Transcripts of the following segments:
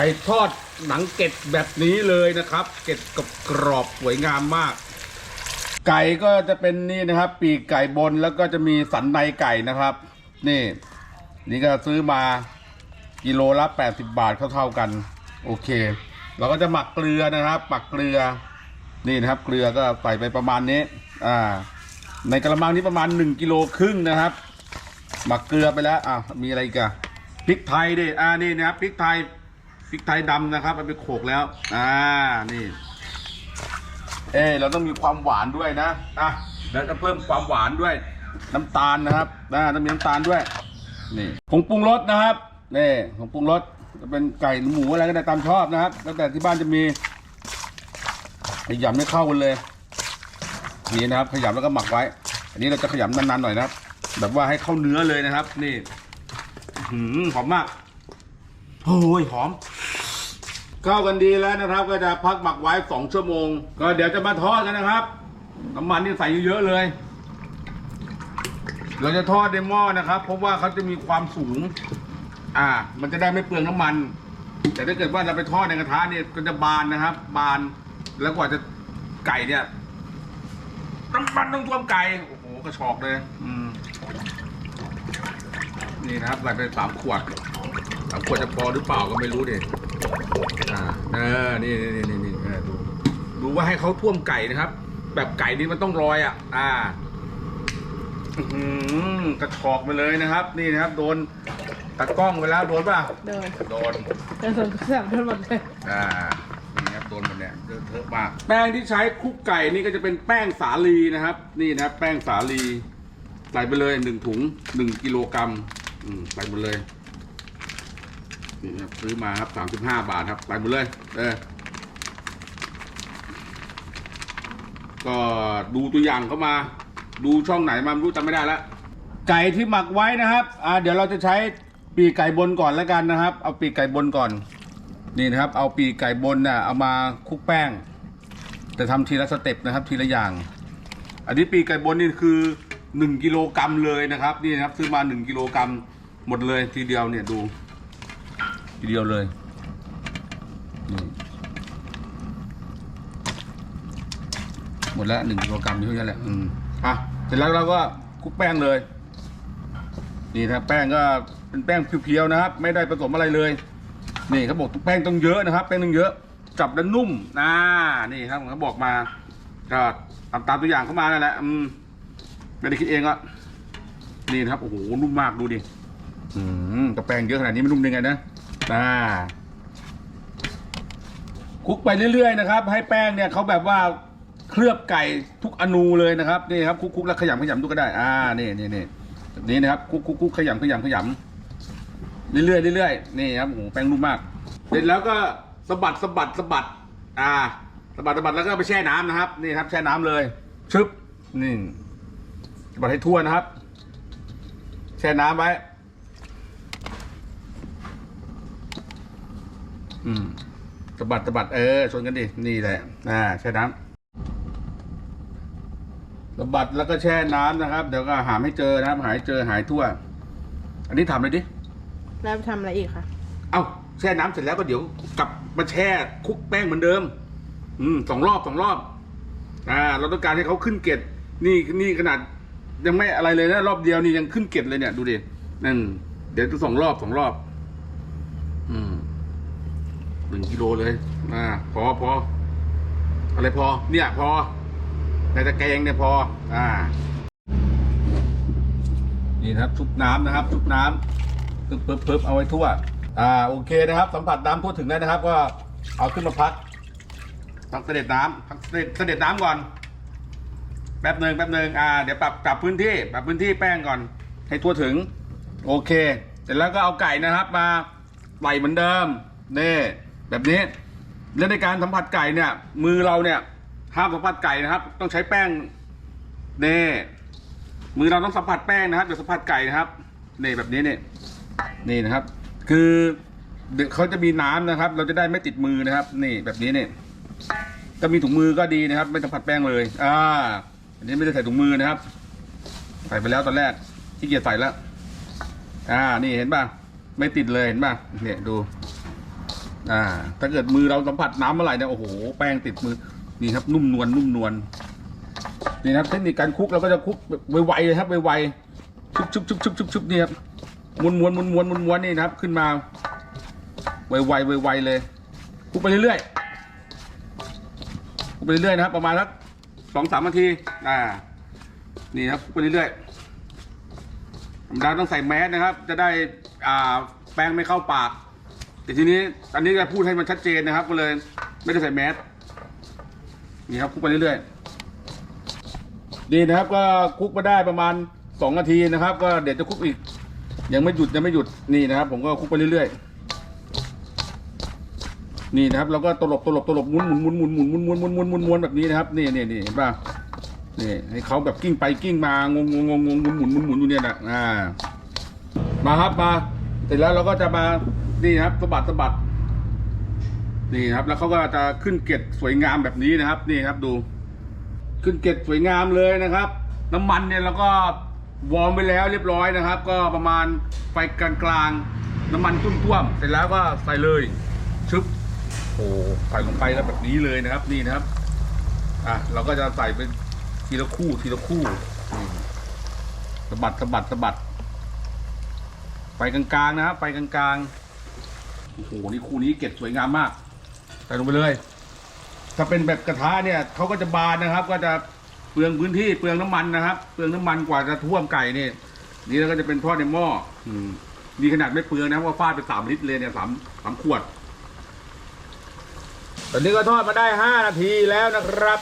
ไก่ทอดหนังเกล็ดแบบนี้เลยนะครับ เกล็ดกับกรอบสวยงามมาก ไก่ก็จะเป็นนี่นะครับ ปีกไก่บนแล้วก็จะมีสันในไก่นะครับ นี่ นี่ก็ซื้อมากิโลละ 80 บาทเท่าๆกัน โอเค เราก็จะหมักเกลือนะครับหมักเกลือ นี่นะครับ เกลือก็ใส่ไปประมาณนี้ อ่า ในกระมังนี้ประมาณ1กิโลครึ่งนะครับ หมักเกลือไปแล้ว อะมีอะไรกอะพริกไทยดิอ่านี่นะครับพริกไทย พริกไทยดำนะครับเอาไปโขลกแล้วอ่านี่ เออเราต้องมีความหวานด้วยนะอะแล้วจะเพิ่มความหวานด้วย น้ำตาลนะครับนะต้องมีน้ำตาลด้วย นี่ผงปรุงรสนะครับนี่ผงปรุงรสจะเป็นไก่หมูอะไรก็ได้ตามชอบนะครับ แล้วแต่ที่บ้านจะมีขยำไม่เข้ากันเลย นี่นะครับขยำแล้วก็หมักไว้ อันนี้เราจะขยำนานๆหน่อยนะครับ แบบว่าให้เข้าเนื้อเลยนะครับ นี่หือหอมมากโอ้ยหอม เข้ากันดีแล้วนะครับ ก็จะพักหมักไว้สองชั่วโมง ก็เดี๋ยวจะมาทอดกันนะครับน้ำมันนี่ใส่เยอะๆเลย เราจะทอดในหม้อนะครับเพราะว่าเขาจะมีความสูง อ่า มันจะได้ไม่เปลืองน้ำมัน แต่ถ้าเกิดว่าเราไปทอดในกระทะเนี่ยก็จะบานนะครับ บานแล้วกว่าจะไก่เนี่ยน้ำมันต้องท่วมไก่โอ้โหกระชอกเลย อืมนี่นะครับใส่ไปสามขวดสามขวดจะพอหรือเปล่าก็ไม่รู้ดิ อ่าเออนี่นี่นี่นี่เออดูดูว่าให้เขาท่วมไก่นะครับ แบบไก่นี่มันต้องลอยอะ อ่าอื้อหือกระชอกไปเลยนะครับ นี่นะครับ โดนตะกล้องไปแล้วโดนป่ะเดินโดนเดินสวนสามเดินหมดเลยอ่านี่ครับโดนหมันเนี่ยเยอะเทอะมาก แป้งที่ใช้คลุกไก่นี่ก็จะเป็นแป้งสาลีนะครับ นี่นะครับ แป้งสาลีใส่ไปเลยหนึ่งถุงหนึ่งกิโลกรัมอืมใส่หมดเลย นี่ครับซื้อมาครับสามสิบห้าบาทครับใส่หมดเลย เออ ก็ดูตัวอย่างเข้ามา ดูช่องไหนมาไม่รู้จำไม่ได้แล้วไก่ที่หมักไว้นะครับ อ่า เดี๋ยวเราจะใช้ปีกไก่บนก่อนแล้วกันนะครับ เอาปีกไก่บนก่อน นี่นะครับ เอาปีกไก่บนน่ะเอามาคลุกแป้ง แต่ทำทีละสเต็ปนะครับ ทีละอย่าง อันนี้ปีกไก่บนนี่คือหนึ่งกิโลกรัมเลยนะครับ นี่นะครับ ซื้อมาหนึ่งกิโลกรัมหมดเลยทีเดียวเนี่ยดู ทีเดียวเลยนี่หมดแล้วหนึ่งกิโลกรัมเท่านั้นแหละอืมอะเสร็จแล้วเราก็คลุกแป้งเลย นี่นะครับแป้งก็เป็นแป้งเพียวๆนะครับ ไม่ได้ผสมอะไรเลย นี่เขาบอกแป้งต้องเยอะนะครับ แป้งต้องเยอะจับแล้วนุ่มนะนี่ครับเขาบอกมาก็ตามตามตัวอย่างเข้ามานั่นแหละอืมไม่ได้คิดเองอะนี่นะครับโอ้โหนุ่มมากดูดิอืมแต่แป้งเยอะขนาดนี้ไม่นุ่มได้ไงนะ อ่าคลุกไปเรื่อยๆนะครับ ให้แป้งเนี่ยเขาแบบว่าเคลือบไก่ทุกอนูเลยนะครับนี่ครับคลุกๆแล้วขยำขยำดูก็ได้ อ่านี่นี่นี่แบบนี้นะครับคลุกคุกคุกขยำขยำขยำเรื่อยๆเรื่อยๆนี่ครับโอ้โหแป้งนุ่มมาก เสร็จแล้วก็สะบัดสะบัดสะบัด อ่าสะบัดสะบัดแล้วก็ไปแช่น้ำนะครับนี่ครับ แช่น้ำเลยชึบนี่สะบัดให้ทั่วนะครับ แช่น้ำไว้ อืม สะบัดสะบัดเออชนกันดิ นี่แหละอ่าแช่น้ำสะบัดแล้วก็แช่น้ำนะครับ เดี๋ยวก็หาไม่เจอนะครับ หายเจอหายทั่ว อันนี้ทำเลยดิ แล้วทำอะไรอีกคะเอ้าแช่น้ำเสร็จแล้วก็เดี๋ยวกลับมาแช่คลุกแป้งเหมือนเดิม อืมสองรอบสองรอบ อ่า เราต้องการให้เขาขึ้นเกล็ดนี่นี่ขนาด ยังไม่อะไรเลยนะรอบเดียวนี่ยังขึ้นเกล็ดเลยเนี่ยดูดินั่นเดี๋ยวจะสองรอบสองรอบอืม หนึ่งกิโลเลยอ่าพอพออะไรพอ เนี่ยพอ ในตะแกรงเนี่ยพอ อ่า นี่นะครับชุบน้ำนะครับ ชุบน้ำปึ๊บปึ๊บปึ๊บเอาไว้ทั่ว อ่า โอเคนะครับ สัมผัสน้ำทั่วถึงได้นะครับ ก็เอาขึ้นมาพักพักเสด็จน้ำพักเสด็จเสด็จน้ำก่อน แป๊บหนึ่งแป๊บหนึ่งอ่า เดี๋ยวปรับปรับพื้นที่ ปรับพื้นที่แป้งก่อน ให้ทั่วถึง โอเค เสร็จแล้วก็เอาไก่นะครับ มาไหลเหมือนเดิม นี่ แบบนี้แล้วในการสัมผัสไก่เนี่ย มือเราเนี่ยห้ามสัมผัสไก่นะครับ ต้องใช้แป้งเนี่มือเราต้องสัมผัสแป้งนะครับอย่าสัมผัสไก่นะครับนี่แบบนี้เนี่ยนี่นะครับ คือเดี๋ยวเขาจะมีน้ำนะครับ เราจะได้ไม่ติดมือนะครับ นี่แบบนี้เนี่ยถ้ามีถุงมือก็ดีนะครับ ไม่สัมผัสแป้งเลย อ่า อันนี้ไม่ได้ใส่ถุงมือนะครับ ใส่ไปแล้วตอนแรกที่เกียจใส่แล้ว อ่า นี่เห็นป่ะ ไม่ติดเลยเห็นป่ะเนี่ยดู อ่า ถ้าเกิดมือเราสัมผัสน้ำเมื่อไหร่เนี่ยโอ้โหแป้งติดมือนี่ครับ นุ่มนวลนุ่มนวลนี่ครับเทคนิคการคลุกเราก็จะคลุกไวๆเลยครับไวๆชุบชุบชุบชุบชุบชุบนี่ครับม้วนม้วนม้วนม้วนม้วนม้วนนี่นะครับ ขึ้นมาไวๆไวๆเลยคลุกไปเรื่อยๆคลุกไปเรื่อยๆนะครับ ประมาณสักสองสามนาทีอ่า นี่ครับคลุกไปเรื่อยๆธรรมดาต้องใส่แมสนะครับ จะได้อ่าแป้งไม่เข้าปาก แต่ทีนี้อันนี้จะพูดให้มันชัดเจนนะครับ ก็เลยไม่ได้ใส่แมสนี่ครับคลุกไปเรื่อยๆดีนะครับ ก็คลุกมาได้ประมาณสองนาทีนะครับ ก็เดี๋ยวจะคลุกอีก ยังไม่หยุดยังไม่หยุดนี่นะครับ ผมก็คลุกไปเรื่อยๆนี่นะครับเราก็ตลบตลบตลบหมุนหมุนหมุนหมุนหมุนหมุนหมุนหมุนหมุนหมุนหมุนแบบนี้นะครับนี่นี่นี่เห็นป่ะนี่ให้เขาแบบกิ้งไปกิ้งมางงงงงงงหมุนหมุนหมุนหมุนอยู่เนี่ยนะอ่ามาครับมาเสร็จแล้วเราก็จะมา นี่ครับสะบัดสะบัด นี่ครับ แล้วเขาก็จะขึ้นเกล็ดสวยงามแบบนี้นะครับ นี่ครับดู ขึ้นเกล็ดสวยงามเลยนะครับ น้ำมันเนี่ยเราก็วอร์มไปแล้วเรียบร้อยนะครับ ก็ประมาณไฟกลางๆน้ำมันท่วมๆเสร็จแล้วก็ใส่เลยชึบโอ้ใส่ลงไปแล้วแบบนี้เลยนะครับ นี่นะครับ อะเราก็จะใส่เป็นทีละคู่ทีละคู่สะบัดสะบัดสะบัดไฟกลางๆนะครับไฟกลางๆ โอ้โหนี่คู่นี้เก็บสวยงามมากใส่ลงไปเลย ถ้าเป็นแบบกระทะเนี่ยเขาก็จะบานนะครับ ก็จะเปลืองพื้นที่เปลืองน้ำมันนะครับ เปลืองน้ำมันกว่าจะท่วมไก่เนี่ยนี่แล้วก็จะเป็นทอดในหม้ออืมนี่ขนาดไม่เปลืองนะว่าฟาดไปสามลิตรเลยเนี่ยสามสามขวด ตอนนี้ก็ทอดมาได้ห้านาทีแล้วนะครับ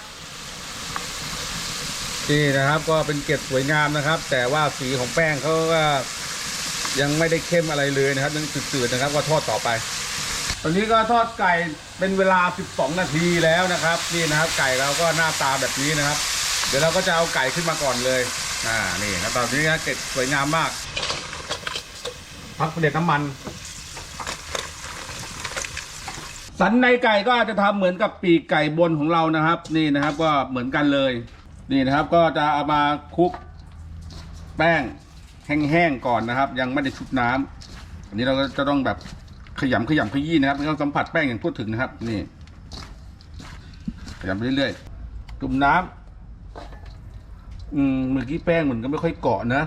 นี่นะครับก็เป็นเกล็ดสวยงามนะครับ แต่ว่าสีของแป้งเขาก็ ยังไม่ได้เข้มอะไรเลยนะครับยังจืดๆนะครับก็ทอดต่อไป ตอนนี้ก็ทอดไก่เป็นเวลา 12 นาทีแล้วนะครับ นี่นะครับ ไก่เราก็หน้าตาแบบนี้นะครับ เดี๋ยวเราก็จะเอาไก่ขึ้นมาก่อนเลยอ่านี่ครับตอนนี้นะเกล็ดสวยงามมากพักเด็ดน้ำมัน สันในไก่ก็จะทำเหมือนกับปีกไก่บนของเรานะครับ นี่นะครับก็เหมือนกันเลย นี่นะครับก็จะเอามาคลุกแป้ง แห้งๆก่อนนะครับ ยังไม่ได้ชุบน้ำอันนี้เราก็จะต้องแบบขยำขยำขยี้นะครับไม่ต้องสัมผัสแป้งอย่างพูดถึงนะครับ นี่ ขยำไปเรื่อยๆจุ่มน้ำอืมเมื่อกี้แป้งเหมือนก็ไม่ค่อยเกาะนะ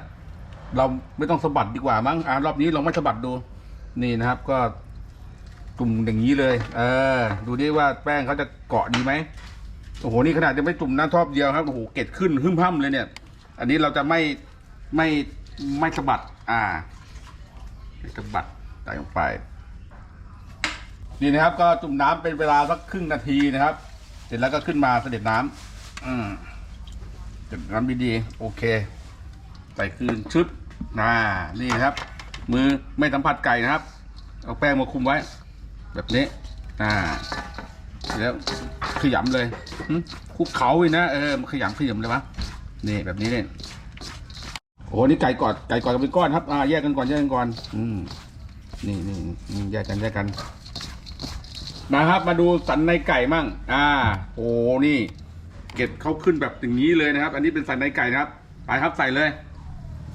เราไม่ต้องสะบัดดีกว่ามั้งอ่ารอบนี้ลองไม่สะบัดดู นี่นะครับ ก็จุ่มอย่างนี้เลย เออ ดูดิว่าแป้งเขาจะเกาะดีไหมโอ้โหนี่ขนาดจะไม่จุ่มน้ำทอบเดียวครับโอ้โหเกล็ดขึ้นหึ่มห้ำเลยเนี่ย อันนี้เราจะไม่ไม่ ไม่สะบัด อ่าไม่สะบัดใส่ลงไป นี่นะครับ ก็จุ่มน้ำเป็นเวลาสักครึ่งนาทีนะครับ เสร็จแล้วก็ขึ้นมาเสด็จน้ำอืมเสด็จน้ำดีๆโอเค ใส่คืนชึบน่า นี่นะครับ มือไม่สัมผัสไก่นะครับ เอาแป้งมาคุมไว้ แบบนี้ อ่า แล้วขยำเลยหึคุกเขาเลยนะ เออมันขยำขยำเลยวะนี่แบบนี้เนี่ย โอ้โหนี่ไก่กอดไก่กอดกันเป็นก้อนครับอ่าแยกกันก่อนแยกกันก่อน อืมนี่นี่อืมแยกกันแยกกันมาครับ มาดูสันในไก่มั่ง อ่าโอ้นี่ เก็บเขาขึ้นแบบอย่างนี้เลยนะครับ อันนี้เป็นสันในไก่นะครับไปครับใส่เลย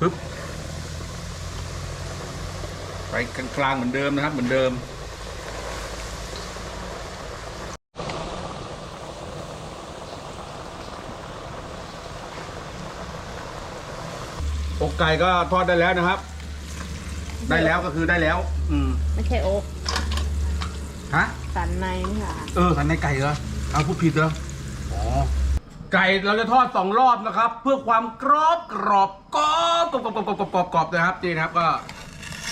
ปึ๊บไปกลางๆเหมือนเดิมนะครับ เหมือนเดิม อกไก่ก็ทอดได้แล้วนะครับ ได้แล้วก็คือได้แล้ว อืมไม่ใช่โอ๊กฮะสันในนี่ค่ะเออสันในไก่เหรอเอาพูดผิดเหรออ๋อไก่เราจะทอดสองรอบนะครับ เพื่อความกรอบกรอบกรอบกรอบกรอบกรอบกรอบกรอบกรอบนะครับนี่นะครับ ก็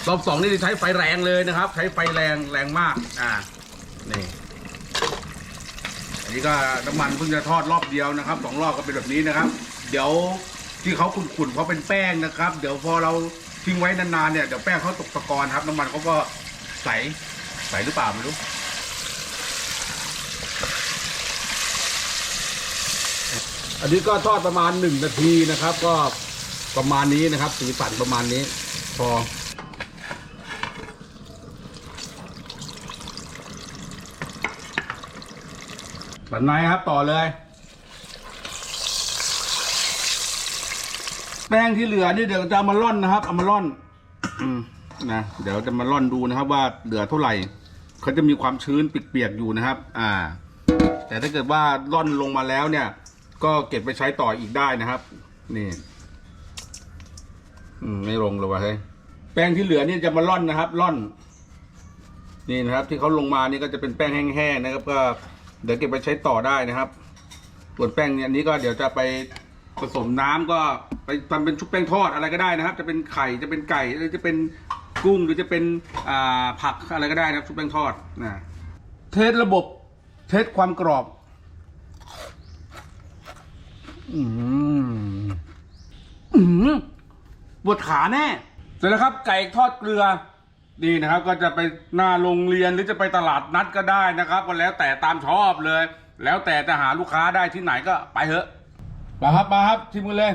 รอบสองนี่ใช้ไฟแรงเลยนะครับ ใช้ไฟแรงแรงมากอ่านี่อันนี้ก็น้ำมันเพิ่งจะทอดรอบเดียวนะครับสองรอบก็เป็นแบบนี้นะครับ เดี๋ยว ที่เขาขุ่นๆเพราะเป็นแป้งนะครับ เดี๋ยวพอเราทิ้งไว้นานๆเนี่ยเดี๋ยวแป้งเขาตกตะกอนครับน้ำมันเขาก็ใสใสหรือเปล่าไม่รู้อันนี้ก็ทอดประมาณหนึ่งนาทีนะครับ ก็ประมาณนี้นะครับ สีสันประมาณนี้ พอ สันในครับต่อเลย แป้งที่เหลือนี่เดี๋ยวจะมาล่อนนะครับเอามาล่อนอนะเดี๋ยวจะมาล่อนดูนะครับ ว่าเหลือเท่าไหร่เขาจะมีความชื้นเปียกๆอยู่นะครับ อ่า แต่ถ้าเกิดว่าร่อนลงมาแล้วเนี่ย ก็เก็บไปใช้ต่ออีกได้นะครับ นี่อืมไม่ลงเลยวะเฮ้ยแป้งที่เหลือนี่จะมาร่อนนะครับร่อน นี่นะครับ ที่เขาลงมานี่ก็จะเป็นแป้งแห้งๆนะครับ ก็เดี๋ยวเก็บไปใช้ต่อได้นะครับส่วนแป้งเนี่ยนนี้ก็เดี๋ยวจะไป ผสมน้ำก็ไปทำเป็นชุบแป้งทอดอะไรก็ได้นะครับ จะเป็นไข่จะเป็นไก่หรือจะเป็นกุ้งหรือจะเป็นอ่าผักอะไรก็ได้นะครับ ชุบแป้งทอดนะเทสระบบเทสความกรอบอืมอืมปวดขาแน่เสร็จแล้วครับ ไก่ทอดเกลือนี่นะครับ ก็จะไปหน้าโรงเรียนหรือจะไปตลาดนัดก็ได้นะครับก็แล้วแต่ตามชอบเลย แล้วแต่จะหาลูกค้าได้ที่ไหนก็ไปเถอะ มาครับมาครับชิมกันเลย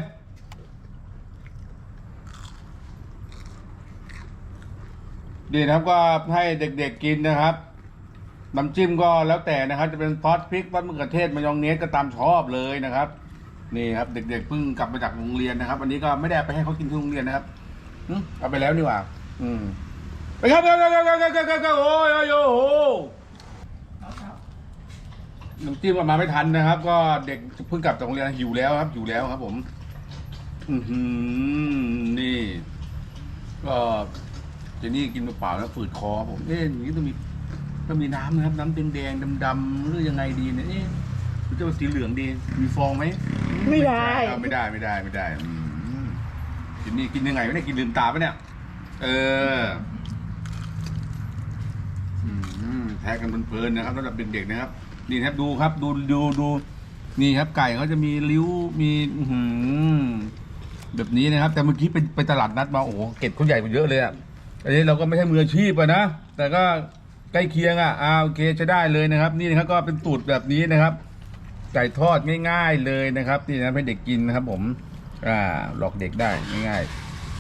นี่นะครับก็ให้เด็กๆกินนะครับน้ำจิ้มก็แล้วแต่นะครับ จะเป็นซอสพริกซอสมะเขือเทศมายองเนสก็ตามชอบเลยนะครับ นี่ครับ เด็กๆเพิ่งกลับมาจากโรงเรียนนะครับวันนี้ก็ไม่ได้ไปให้เขากินที่โรงเรียนนะครับเอาไปแล้วนี่หว่า อืมไปครับครับครับครับครับครับครับโอ้ยโอ้ยโอ้ น้ำจิ้มก็มาไม่ทันนะครับ ก็เด็กเพิ่งกลับจากโรงเรียนหิวแล้วครับหิวแล้วครับ ผม อือหือนี่ ก็เจนี่กินเปล่าๆแล้วฝืดคอผมเอ๊ะอย่างนี้ต้องมีต้องมีน้ำนะครับ น้ำแดงๆดำๆหรือยังไงดีเนี่ยเอ๊ะหรือจะเป็นสีเหลืองดี มีฟองไหมไม่ได้เอาไม่ได้ไม่ได้ไม่ได้อืมกินนี่กินยังไงวะเนี่ยกินลืมตาปะเนี่ย เอออืมแท้กันเพลินๆนะครับสำหรับเด็กๆนะครับ นี่ครับดูครับดูดูดูนี่ครับไก่เขาจะมีริ้วมีหือแบบนี้นะครับ แต่เมื่อกี้ไปไปตลาดนัดมาโอ้โหเก็ดเขาใหญ่กว่าเยอะเลยอะอันนี้เราก็ไม่ใช่มืออาชีพอะนะแต่ก็ใกล้เคียงอะอ่าโอเคใช้ได้เลยนะครับ นี่นะครับก็เป็นสูตรแบบนี้นะครับ ไก่ทอดง่าย ๆเลยนะครับ นี่นะให้เด็กกินนะครับ ผม อ่าหลอกเด็กได้ง่ายๆ